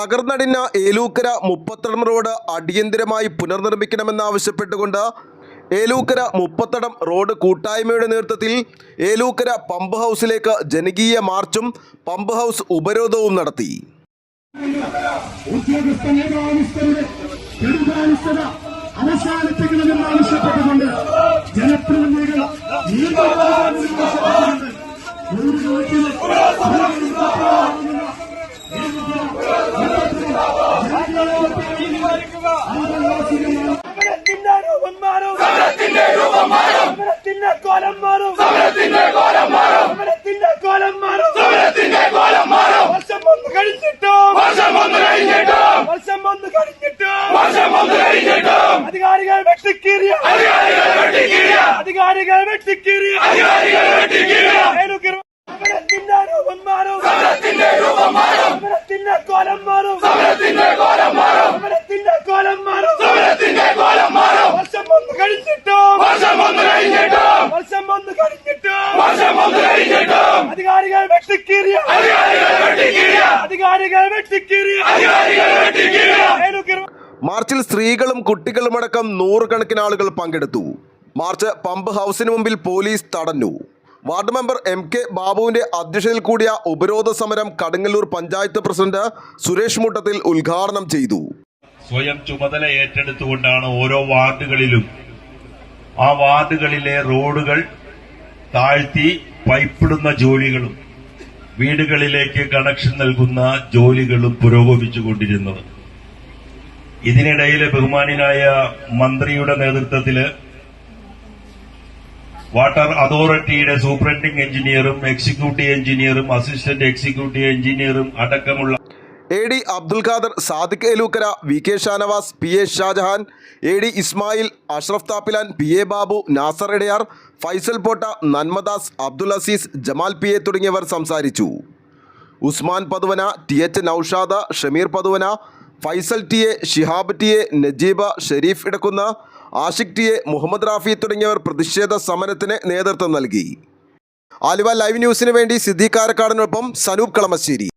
തകർന്നടിഞ്ഞ Elookkara Muppathadam road അടിയന്തിരമായി പുനർനിർമ്മിക്കണമെന്നാവശ്യപ്പെട്ടുകൊണ്ട് Elookkara Muppathadam road കൂട്ടായ്മയുടെ നേതൃത്വത്തിൽ ഏലൂക്കര പമ്പ് ഹൗസിലേക്ക് ജനകീയ മാർച്ചും പമ്പ് ഹൗസ് ഉപരോധവും നടത്തി. അവസാനിപ്പിക്കണമെന്ന് ആവശ്യപ്പെട്ടുകൊണ്ട് ജനപ്രതിനിധികൾ നിയമപരമായി ആവശ്യപ്പെട്ടുകൊണ്ട് നൂറുകണക്കിന് സമരത്തിന്റെ രൂപം മാറും രൂപം മാറും സമരത്തിന്റെ കോലം മാറും. സമരത്തിന്റെ കോലം മാറും. സമരത്തിന്റെ കോലം മാറും. സമരത്തിന്റെ കോലം മാറും. വർഷം ഒന്ന് കഴിഞ്ഞിട്ടോ. വർഷം ഒന്ന് കഴിഞ്ഞിട്ടോ. വർഷം ഒന്ന് കഴിഞ്ഞിട്ടോ. വർഷം ഒന്ന് കഴിഞ്ഞിട്ടോ. അധികാരികൾ വെട്ടിക്കീറിയ. അധികാരികൾ വെട്ടിക്കീറിയ. അധികാരികൾ വെട്ടിക്കീറിയ. അധികാരികൾ വെട്ടിക്കീറിയ. സമരത്തിന്റെ രൂപം മാറും. സമരത്തിന്റെ രൂപം മാറും സമരത്തിന്റെ കോലം മാറും സമരത്തിന്റെ കോലം മാറും സമരത്തിന്റെ കോലം മാറും സമരത്തിന്റെ കോലം മാറും വർഷം ഒന്ന് കഴിഞ്ഞിട്ടും വർഷം ഒന്ന് കഴിഞ്ഞിട്ടും വർഷം ഒന്ന് കഴിഞ്ഞിട്ടും വർഷം ഒന്ന് കഴിഞ്ഞിട്ടും അധികാരികൾ വെട്ടിക്കീറിയ. അധികാരികൾ വെട്ടിക്കീറിയ. മാർച്ചിൽ സ്ത്രീകളും കുട്ടികളുമടക്കം നൂറുകണക്കിന് ആളുകൾ പങ്കെടുത്തു. മാർച്ച് പമ്പ് ഹൗസിന് മുമ്പിൽ പോലീസ് തടഞ്ഞു. വാർഡ് മെമ്പർ എം കെ ബാബുവിന്റെ അധ്യക്ഷതയിൽ കൂടിയ ഉപരോധ സമരം കടുങ്ങല്ലൂർ പഞ്ചായത്ത് പ്രസിഡന്റ് സുരേഷ് മുട്ടത്തിൽ ഉദ്ഘാടനം ചെയ്തു. സ്വയം ചുമതല ഏറ്റെടുത്തുകൊണ്ടാണ് ഓരോ വാർഡുകളിലും ആ വാർഡുകളിലെ റോഡുകൾ താഴ്ത്തി പൈപ്പിടുന്ന ജോലികളും വീടുകളിലേക്ക് കണക്ഷൻ നൽകുന്ന ജോലികളും പുരോഗമിച്ചുകൊണ്ടിരുന്നത് ഇതിനിടയിൽ ബഹുമാനായ മന്ത്രിയുടെ നേതൃത്വത്തിൽ വാട്ടർ അതോറിറ്റിയുടെ സൂപ്രണ്ടിംഗ് എഞ്ചിനീയറും എക്സിക്യൂട്ടീവ് എഞ്ചിനീയറും അസിസ്റ്റന്റ് എക്സിക്യൂട്ടീവ് എഞ്ചിനീയറും അടക്കമുള്ള A D Abdul Khader Sadiq Elookkara V K Shanavas P A Shajahan A D Ismail Ashraf Thappilan P A Babu Nasar Edayar Faisal Potta Nanmadas Abdul Azeez Jamal P A തുടങ്ങിയവർ സംസാരിച്ചു. Usman Pathuvana T H Noushad Shameer Pathuvana Faisal T A Shihab T A Najeeba Sherif Edakkunna Ashiq T A Muhammad Rafi തുടങ്ങിയവർ പ്രതിഷേധ സമരത്തിന് നേതൃത്വം നൽകി. Aluva live ന്യൂസിന് വേണ്ടി സിദ്ദീഖ് കാരക്കാടിനൊപ്പം സനൂപ് കളമശ്ശേരി.